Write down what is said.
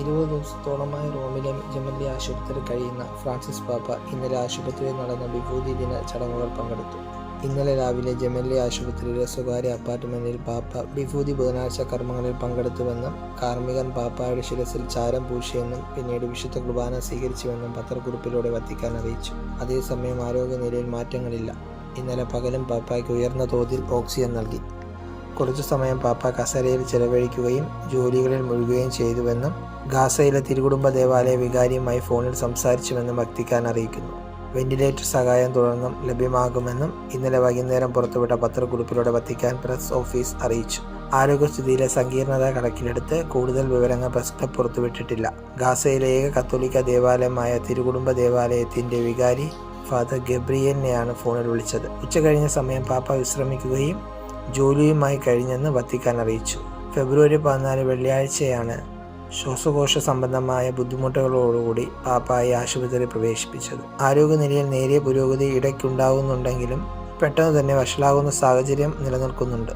ഇരുപത് ദിവസത്തോളമായി റോമിലെ ജമല്ലി ആശുപത്രിയിൽ കഴിയുന്ന ഫ്രാൻസിസ് പാപ്പ ഇന്നലെ ആശുപത്രിയിൽ നടന്ന വിഭൂതി ദിന ചടങ്ങുകൾ പങ്കെടുത്തു. ഇന്നലെ രാവിലെ ജമല്ലി ആശുപത്രിയിലെ സ്വകാര്യ അപ്പാർട്ട്മെന്റിൽ പാപ്പ വിഭൂതി ബുധനാഴ്ച കർമ്മങ്ങളിൽ പങ്കെടുത്തുവെന്നും കാർമ്മികൻ പാപ്പായുടെ ശിരസിൽ ചാരം പൂശിയെന്നും പിന്നീട് വിശുദ്ധ കുർബാന സ്വീകരിച്ചുവെന്നും പത്രക്കുറിപ്പിലൂടെ വത്തിക്കാൻ അറിയിച്ചു. അതേസമയം ആരോഗ്യനിലയിൽ മാറ്റങ്ങളില്ല. ഇന്നലെ പകലും പാപ്പായ്ക്ക് ഉയർന്ന തോതിൽ ഓക്സിജൻ നൽകി. കുറച്ചു സമയം പാപ്പ കസരയിൽ ചെലവഴിക്കുകയും ജോലികളിൽ മുഴുകുകയും ചെയ്തുവെന്നും ഗാസയിലെ തിരുകുടുംബ ദേവാലയ വികാരിയുമായി ഫോണിൽ സംസാരിച്ചുവെന്നും ഭക്തിക്കാൻ അറിയിക്കുന്നു. വെന്റിലേറ്റർ സഹായം തുടർന്നും ലഭ്യമാകുമെന്നും ഇന്നലെ വൈകുന്നേരം പുറത്തുവിട്ട പത്രക്കുറിപ്പിലൂടെ വത്തിക്കാൻ പ്രസ് ഓഫീസ് അറിയിച്ചു. ആരോഗ്യസ്ഥിതിയിലെ സങ്കീർണത കണക്കിലെടുത്ത് കൂടുതൽ വിവരങ്ങൾ പ്രസ് ക്ലബ് പുറത്തുവിട്ടിട്ടില്ല. ഗാസയിലെ ഏക കത്തോലിക്ക ദേവാലയമായ തിരുകുടുംബ ദേവാലയത്തിന്റെ വികാരി ഫാദർ ഗബ്രിയലിനെയാണ് ഫോണിൽ വിളിച്ചത്. ഉച്ചകഴിഞ്ഞ സമയം പാപ്പ വിശ്രമിക്കുകയും ജോലിയുമായി കഴിഞ്ഞെന്ന് വത്തിക്കാൻ അറിയിച്ചു. ഫെബ്രുവരി പതിനാല് വെള്ളിയാഴ്ചയാണ് ശ്വാസകോശ സംബന്ധമായ ബുദ്ധിമുട്ടുകളോടുകൂടി പാപ്പായി ആശുപത്രിയിൽ പ്രവേശിപ്പിച്ചത്. ആരോഗ്യനിലയിൽ നേരിയ പുരോഗതി ഇടയ്ക്കുണ്ടാകുന്നുണ്ടെങ്കിലും പെട്ടെന്ന് തന്നെ വഷളാകുന്ന സാഹചര്യം നിലനിൽക്കുന്നുണ്ട്.